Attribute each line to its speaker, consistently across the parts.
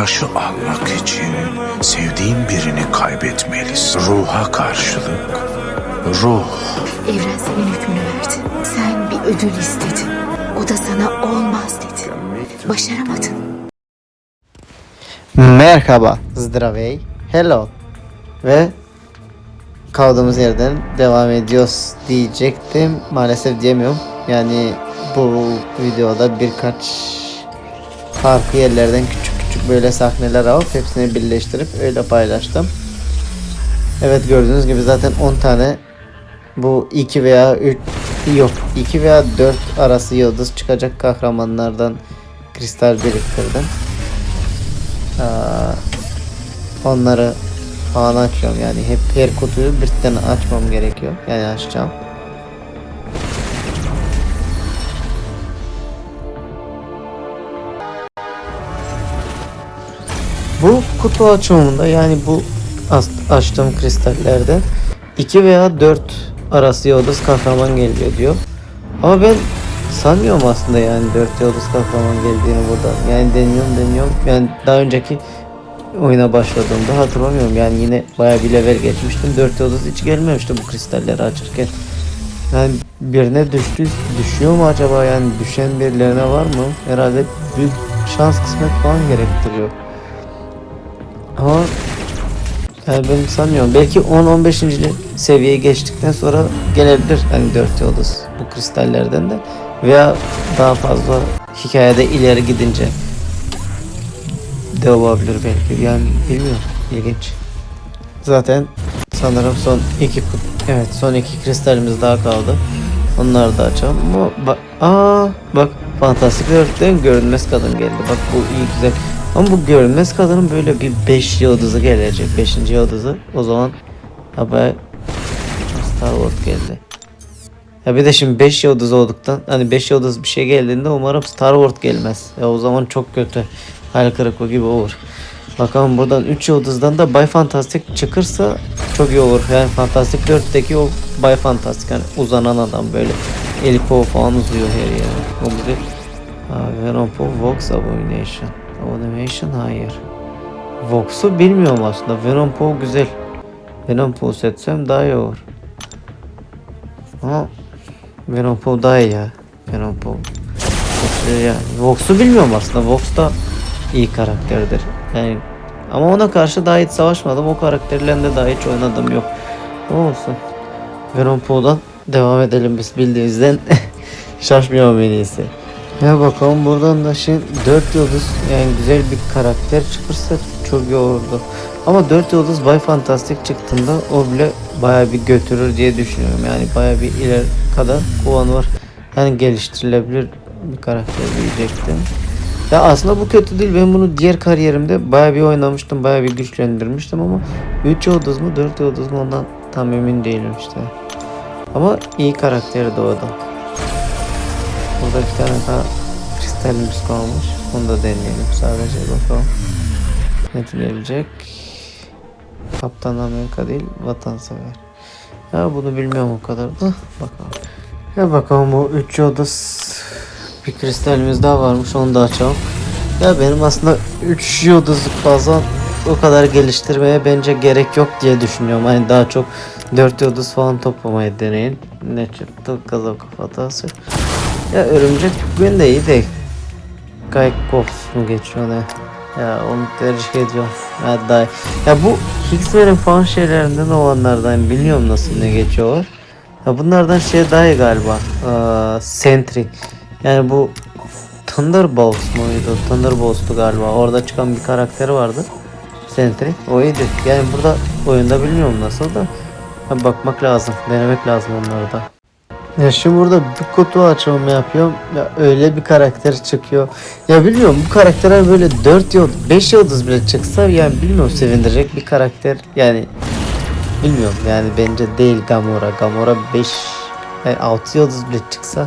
Speaker 1: taşı almak için sevdiğin birini kaybetmelisin. Ruha karşılık ruh.
Speaker 2: Evren senin hükmünü verdi. Sen bir ödül istedin. O da sana olmaz dedi. Başaramadın.
Speaker 3: Merhaba, zdravey, hello ve kaldığımız yerden devam ediyoruz diyecektim. Maalesef diyemiyorum. Yani bu videoda birkaç farklı yerlerden küçük küçük böyle sahneler alıp hepsini birleştirip öyle paylaştım. Evet gördüğünüz gibi zaten 10 tane bu 2 veya 3 yok 2 veya 4 arası yıldız çıkacak kahramanlardan kristal biriktirdim. Onları falan açıyorum yani hep her kutuyu bir tane açmam gerekiyor yani açacağım. Bu kutu açımında yani bu açtığım kristallerden 2 veya 4 arası yıldız kahraman geliyor diyor. Ama ben sanmıyorum aslında yani 4 yıldız kahraman geldiğini buradan. Yani deniyorum deniyorum. Yani daha önceki oyuna başladığımda hatırlamıyorum. Yani yine bayağı bir level geçmiştim. 4 yıldız hiç gelmemişti bu kristalleri açarken. Yani birine düştü, düşüyor mu acaba yani düşen birilerine var mı? Herhalde büyük şans kısmet falan gerektiriyor. Ama yani ben sanmıyorum. Belki 10-15. seviyeye geçtikten sonra gelebilir hani 4 yıldız bu kristallerden de veya daha fazla hikayede ileri gidince de olabilir belki. Yani bilmiyorum. İlginç. Zaten sanırım son iki evet son iki kristalimiz daha kaldı. Onları da açalım. Ama bak aa bak fantastik görünmez kadın geldi. Bak bu iyi güzel. Ama bu görünmez kadının böyle bir 5 yıldızı gelecek. 5. yıldızı. O zaman haber Star Wars geldi. Ya bir de şimdi 5 yıldız olduktan hani 5 yıldız bir şey geldiğinde umarım Star Wars gelmez. Ya o zaman çok kötü. Hayal kırıklığı gibi olur. Bakalım buradan 3 yıldızdan da Bay Fantastic çıkırsa çok iyi olur. Yani Fantastic 4'teki o Bay Fantastic yani uzanan adam böyle eli kolu falan uzuyor her yere. O Venom Poe Vox Abomination. Abomination hayır. Vox'u bilmiyorum aslında. Venom Poe güzel. Venom Poe seçsem daha iyi olur. Ama Venom Poe daha iyi ya. Venom Poe. Vox'u bilmiyorum aslında. Vox da iyi karakterdir. Yani ama ona karşı daha hiç savaşmadım. O karakterlerle de daha hiç oynadım yok. Ne olsun. Venom Poe'dan devam edelim biz bildiğimizden. Şaşmıyorum en iyisi. Ya bakalım buradan da şimdi 4 yıldız yani güzel bir karakter çıkırsa çok iyi olurdu. Ama 4 yıldız Bay Fantastic çıktığında o bile baya bir götürür diye düşünüyorum. Yani baya bir ileri kadar var. Yani geliştirilebilir bir karakter diyecektim. Ya aslında bu kötü değil. Ben bunu diğer kariyerimde baya bir oynamıştım. Baya bir güçlendirmiştim ama 3 yıldız mı 4 yıldız mı ondan tam emin değilim işte. Ama iyi karakterdi o adam. Burada bir tane daha kristalimiz kalmış. Onu da deneyelim sadece bakalım. Ne gelecek? Kaptan Amerika değil, vatansever. Ya bunu bilmiyorum o kadar da. Bakalım. Ya bakalım bu 3 yıldız bir kristalimiz daha varmış onu da açalım. Ya benim aslında 3 yıldızlık bazen o kadar geliştirmeye bence gerek yok diye düşünüyorum. Hani daha çok 4 yıldız falan toplamayı deneyin. Ne çıktı? Gaza kafatası. Ya örümcek bugün de iyi de Gaykos mu geçiyor ne? Ya onu tercih ediyorum. Ya daha Ya bu X-Men'in falan şeylerinden olanlardan biliyorum nasıl ne geçiyor. Ya bunlardan şey daha iyi galiba. Ee, Sentry. Yani bu Thunderbolts muydu? Thunderbolts'tu galiba. Orada çıkan bir karakteri vardı. Sentry. O iyiydi. Yani burada oyunda bilmiyorum nasıl da. Bakmak lazım. Denemek lazım onları da. Ya şimdi burada bir kutu açılımı yapıyorum. Ya öyle bir karakter çıkıyor. Ya bilmiyorum bu karakterler böyle 4 yıldız 5 yıldız bile çıksa yani bilmiyorum sevindirecek bir karakter. Yani bilmiyorum yani bence değil Gamora. Gamora 5 yani 6 yıldız bile çıksa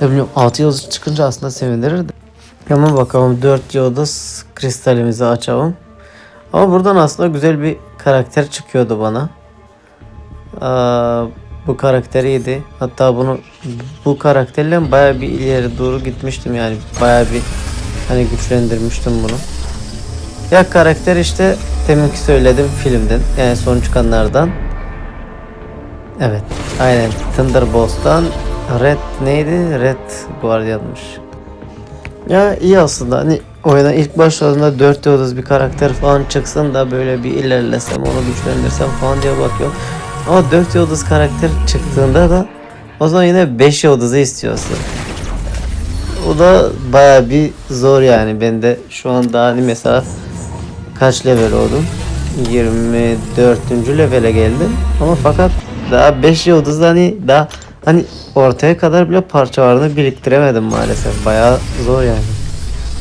Speaker 3: ya bilmiyorum 6 yıldız çıkınca aslında sevindirirdi. Ama bakalım 4 yıldız kristalimizi açalım. Ama buradan aslında güzel bir karakter çıkıyordu bana. Aa, bu karakter iyiydi. Hatta bunu bu karakterle baya bir ileri doğru gitmiştim yani. Baya bir hani güçlendirmiştim bunu. Ya karakter işte deminki söyledim filmden yani son çıkanlardan. Evet aynen Thunderbolts'tan Red neydi? Red Guardian'mış. Ya iyi aslında hani oyuna ilk başladığında 4 yıldız bir karakter falan çıksın da böyle bir ilerlesem onu güçlendirsem falan diye bakıyorum. Ama 4 yıldız karakter çıktığında da o zaman yine 5 yıldızı istiyorsun. O da baya bir zor yani. Ben de şu an daha hani mesela kaç level oldum? 24. levele geldim. Ama fakat daha 5 yıldız hani daha hani ortaya kadar bile parçalarını biriktiremedim maalesef. Baya zor yani.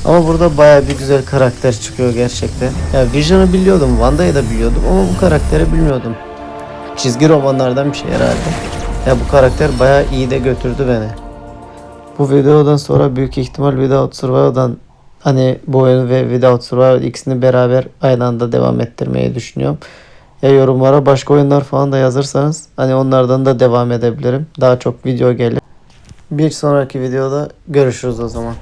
Speaker 3: Ama burada baya bir güzel karakter çıkıyor gerçekten. Ya Vision'ı biliyordum, Wanda'yı da biliyordum ama bu karakteri bilmiyordum. Çizgi romanlardan bir şey herhalde. Ya bu karakter baya iyi de götürdü beni. Bu videodan sonra büyük ihtimal Without Survival'dan hani bu oyun ve Without Survival ikisini beraber aynı anda devam ettirmeyi düşünüyorum. Ya yorumlara başka oyunlar falan da yazırsanız hani onlardan da devam edebilirim. Daha çok video gelir. Bir sonraki videoda görüşürüz o zaman.